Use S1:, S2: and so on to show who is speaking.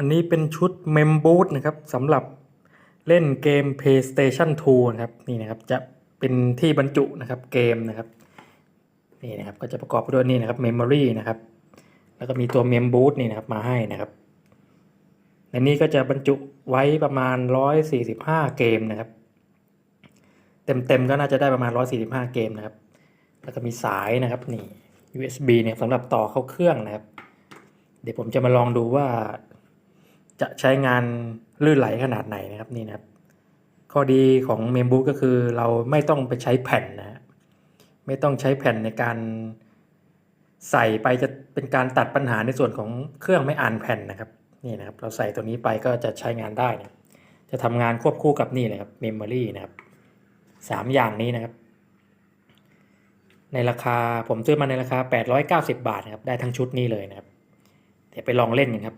S1: อันนี้เป็นชุด Mem Boot นะครับสำหรับเล่นเกม PlayStation 2 นะครับนี่นะครับจะเป็นที่บรรจุนะครับเกมนะครับนี่นะครับก็จะประกอบไปด้วยนี่นะครับ Memory นะครับแล้วก็มีตัว Mem Boot นี่นะครับมาให้นะครับในนี้ก็จะบรรจุไว้ประมาณ 145 เกมนะครับเต็มๆก็น่าจะได้ประมาณ 145 เกมนะครับ แล้วก็มีสายนะครับนี่ USB เนี่ยสำหรับต่อเข้าเครื่องนะครับ เดี๋ยวผมจะมาลองดูว่า จะใช้งานลื่นไหลขนาดไหนนะครับนี่นะครับ ข้อดีของเมมบุ๊กก็คือเราไม่ต้องไปใช้แผ่นนะไม่ต้องใช้แผ่นในการใส่ไปจะเป็นการตัดปัญหาในส่วนของเครื่องไม่อ่านแผ่นนะครับนี่นะครับ เราใส่ตัวนี้ไปก็จะใช้งานได้นะจะทำงานควบคู่กับนี่เลยครับเมมโมรีนะครับสามอย่างนี้นะครับ ในราคาผมซื้อมาในราคา 890 บาทนะครับ ได้ทั้งชุดนี้เลยนะครับ เดี๋ยวไปลองเล่นกันครับ